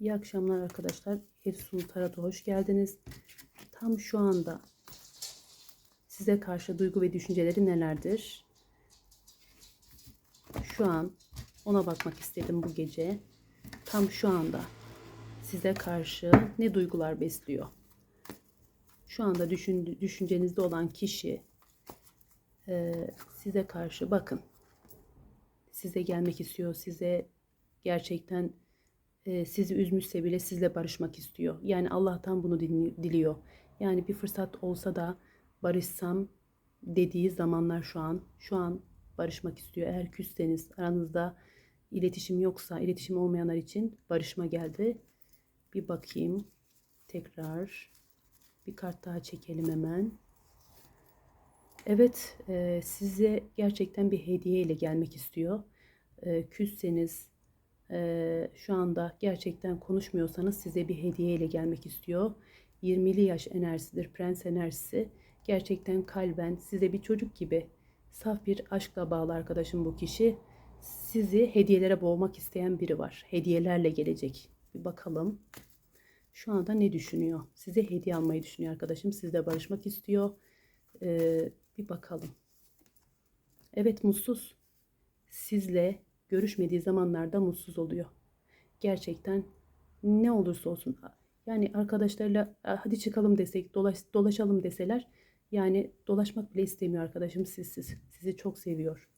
İyi akşamlar arkadaşlar. Efsun Tarat'a hoş geldiniz. Tam şu anda size karşı duygu ve düşünceleri nelerdir? Şu an ona bakmak istedim bu gece. Tam şu anda size karşı ne duygular besliyor? Şu anda düşün, düşüncenizde olan kişi e, size karşı bakın. Size gelmek istiyor. Size gerçekten e, sizi üzmüşse bile sizle barışmak istiyor. Yani Allah'tan bunu diliyor. Yani bir fırsat olsa da barışsam dediği zamanlar şu an. Şu an barışmak istiyor. Eğer küsseniz aranızda iletişim yoksa iletişim olmayanlar için barışma geldi. Bir bakayım. Tekrar bir kart daha çekelim hemen. Evet, e, size gerçekten bir hediye ile gelmek istiyor. E, küsseniz, şu anda gerçekten konuşmuyorsanız size bir hediye ile gelmek istiyor. 20'li yaş enerjisidir, prens enerjisi. Gerçekten kalben size bir çocuk gibi saf bir aşkla bağlı arkadaşım bu kişi. Sizi hediyelere boğmak isteyen biri var. Hediyelerle gelecek. Bir bakalım. Şu anda ne düşünüyor? Size hediye almayı düşünüyor arkadaşım. Sizle barışmak istiyor. Ee, bir bakalım. Evet mutsuz. Sizle görüşmediği zamanlarda mutsuz oluyor. Gerçekten ne olursa olsun. Yani arkadaşlarla "Aa, hadi çıkalım desek, dolaş, dolaşalım deseler yani dolaşmak bile istemiyor arkadaşım sizsiz. Sizi çok seviyor.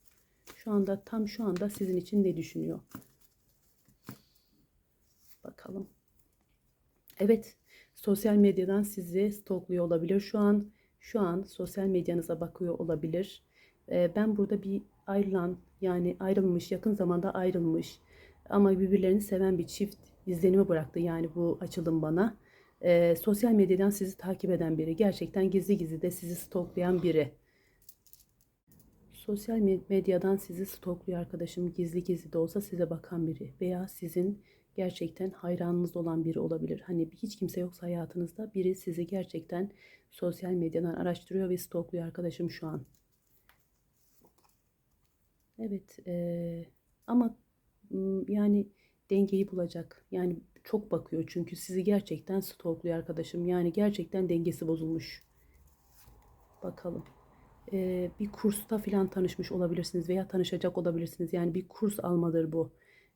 Şu anda tam şu anda sizin için ne düşünüyor? Bakalım. Evet, sosyal medyadan sizi stalkluyor olabilir. Şu an şu an sosyal medyanıza bakıyor olabilir. Ee, ben burada bir ayrılan yani ayrılmış, yakın zamanda ayrılmış ama birbirlerini seven bir çift izlenimi bıraktı yani bu açılım bana. Ee, sosyal medyadan sizi takip eden biri, gerçekten gizli gizli de sizi stalklayan biri. Sosyal med- medyadan sizi stalkluyor arkadaşım. Gizli gizli de olsa size bakan biri veya sizin gerçekten hayranınız olan biri olabilir. Hani hiç kimse yoksa hayatınızda biri sizi gerçekten sosyal medyadan araştırıyor ve stalkluyor arkadaşım şu an. Evet eee, ama yani dengeyi bulacak. Yani çok bakıyor çünkü sizi gerçekten stalkluyor arkadaşım. Yani gerçekten dengesi bozulmuş. Bakalım e, bir kursta filan tanışmış olabilirsiniz veya tanışacak olabilirsiniz. Yani bir kurs almadır bu.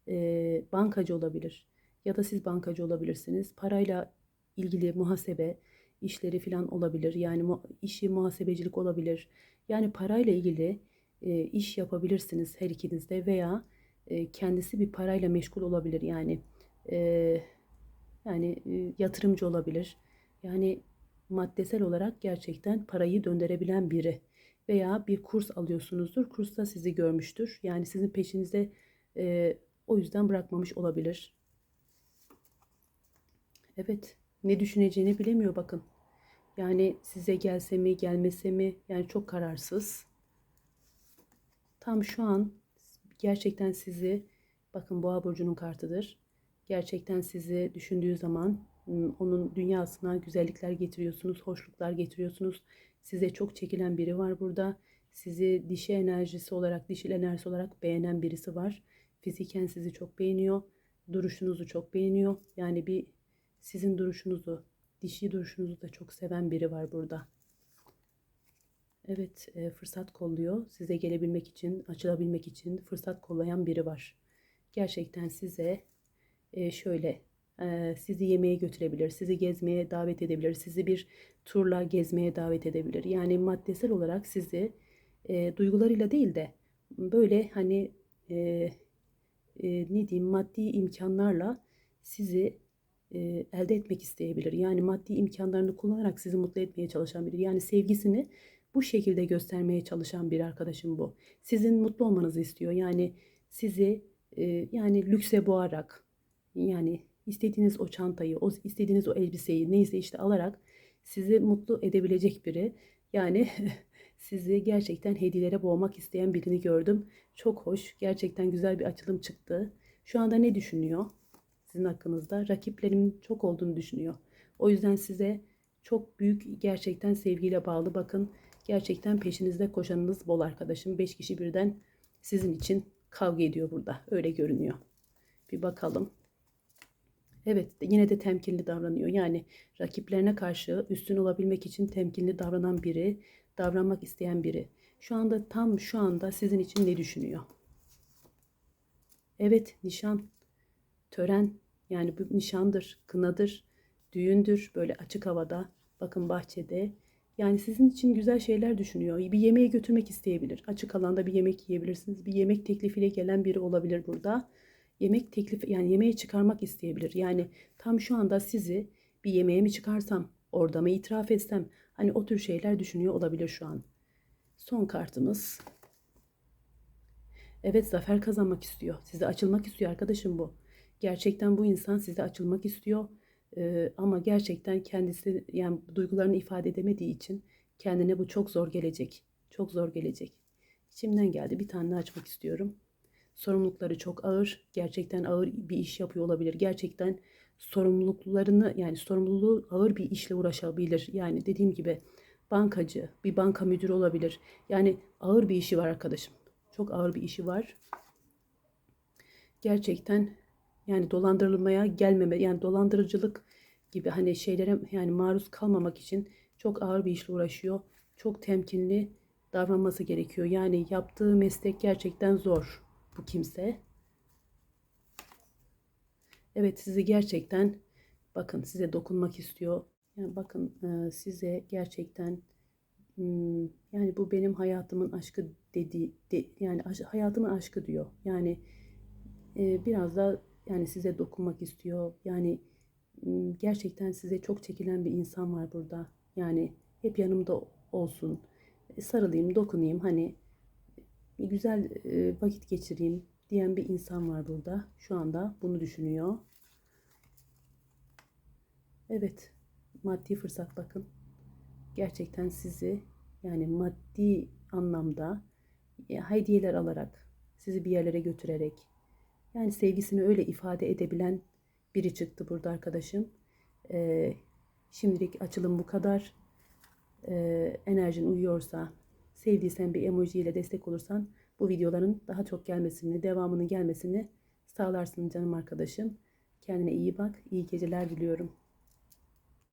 E, bankacı olabilir ya da siz bankacı olabilirsiniz. Parayla ilgili muhasebe işleri filan olabilir. Yani işi muhasebecilik olabilir. Yani parayla ilgili e, iş yapabilirsiniz her ikiniz de veya e, kendisi bir parayla meşgul olabilir. Yani e, yani e, yatırımcı olabilir. Yani maddesel olarak gerçekten parayı döndürebilen biri veya bir kurs alıyorsunuzdur. Kursta sizi görmüştür. Yani sizin peşinizde e, o yüzden bırakmamış olabilir. Evet, ne düşüneceğini bilemiyor bakın. Yani size gelse mi, gelmese mi? Yani çok kararsız. Tam şu an gerçekten sizi bakın Boğa burcunun kartıdır. Gerçekten sizi düşündüğü zaman onun dünyasına güzellikler getiriyorsunuz, hoşluklar getiriyorsunuz. Size çok çekilen biri var burada. Sizi dişi enerjisi olarak, dişil enerjisi olarak beğenen birisi var. Fiziken sizi çok beğeniyor. Duruşunuzu çok beğeniyor. Yani bir sizin duruşunuzu, dişi duruşunuzu da çok seven biri var burada. Evet, e, fırsat kolluyor. Size gelebilmek için, açılabilmek için fırsat kollayan biri var. Gerçekten size e, şöyle e, sizi yemeğe götürebilir, sizi gezmeye davet edebilir, sizi bir turla gezmeye davet edebilir. Yani maddesel olarak sizi e, duygularıyla değil de böyle hani e, e, ne diyeyim maddi imkanlarla sizi e, elde etmek isteyebilir. Yani maddi imkanlarını kullanarak sizi mutlu etmeye çalışan biri. Yani sevgisini bu şekilde göstermeye çalışan bir arkadaşım bu. Sizin mutlu olmanızı istiyor. Yani sizi e, yani lükse boğarak yani istediğiniz o çantayı, o istediğiniz o elbiseyi neyse işte alarak sizi mutlu edebilecek biri. Yani sizi gerçekten hediyelere boğmak isteyen birini gördüm. Çok hoş, gerçekten güzel bir açılım çıktı. Şu anda ne düşünüyor? Sizin hakkınızda rakiplerimin çok olduğunu düşünüyor. O yüzden size çok büyük gerçekten sevgiyle bağlı. Bakın gerçekten peşinizde koşanınız bol arkadaşım. 5 kişi birden sizin için kavga ediyor burada. Öyle görünüyor. Bir bakalım. Evet, yine de temkinli davranıyor. Yani rakiplerine karşı üstün olabilmek için temkinli davranan biri, davranmak isteyen biri. Şu anda tam şu anda sizin için ne düşünüyor? Evet, nişan, tören, yani bu nişandır, kınadır, düğündür, böyle açık havada, bakın bahçede. Yani sizin için güzel şeyler düşünüyor. Bir yemeğe götürmek isteyebilir. Açık alanda bir yemek yiyebilirsiniz. Bir yemek teklifiyle gelen biri olabilir burada. Yemek teklifi yani yemeğe çıkarmak isteyebilir. Yani tam şu anda sizi bir yemeğe mi çıkarsam, orada mı itiraf etsem, hani o tür şeyler düşünüyor olabilir şu an. Son kartımız. Evet zafer kazanmak istiyor. Size açılmak istiyor arkadaşım bu. Gerçekten bu insan size açılmak istiyor. Ama gerçekten kendisi yani duygularını ifade edemediği için kendine bu çok zor gelecek. Çok zor gelecek. İçimden geldi. Bir tane açmak istiyorum. Sorumlulukları çok ağır. Gerçekten ağır bir iş yapıyor olabilir. Gerçekten sorumluluklarını yani sorumluluğu ağır bir işle uğraşabilir. Yani dediğim gibi bankacı, bir banka müdürü olabilir. Yani ağır bir işi var arkadaşım. Çok ağır bir işi var. Gerçekten yani dolandırılmaya gelmeme yani dolandırıcılık gibi hani şeylere yani maruz kalmamak için çok ağır bir işle uğraşıyor. Çok temkinli davranması gerekiyor. Yani yaptığı meslek gerçekten zor bu kimse. Evet sizi gerçekten bakın size dokunmak istiyor. Yani bakın e, size gerçekten hmm, yani bu benim hayatımın aşkı dedi de, yani hayatımın aşkı diyor. Yani e, biraz da yani size dokunmak istiyor. Yani gerçekten size çok çekilen bir insan var burada. Yani hep yanımda olsun. E, sarılayım, dokunayım hani güzel e, vakit geçireyim diyen bir insan var burada. Şu anda bunu düşünüyor. Evet, maddi fırsat bakın. Gerçekten sizi yani maddi anlamda e, hediyeler alarak, sizi bir yerlere götürerek, yani sevgisini öyle ifade edebilen biri çıktı burada arkadaşım. Ee, şimdilik açılım bu kadar. Ee, enerjin uyuyorsa, sevdiysen bir emoji ile destek olursan bu videoların daha çok gelmesini, devamının gelmesini sağlarsın canım arkadaşım. Kendine iyi bak, iyi geceler diliyorum.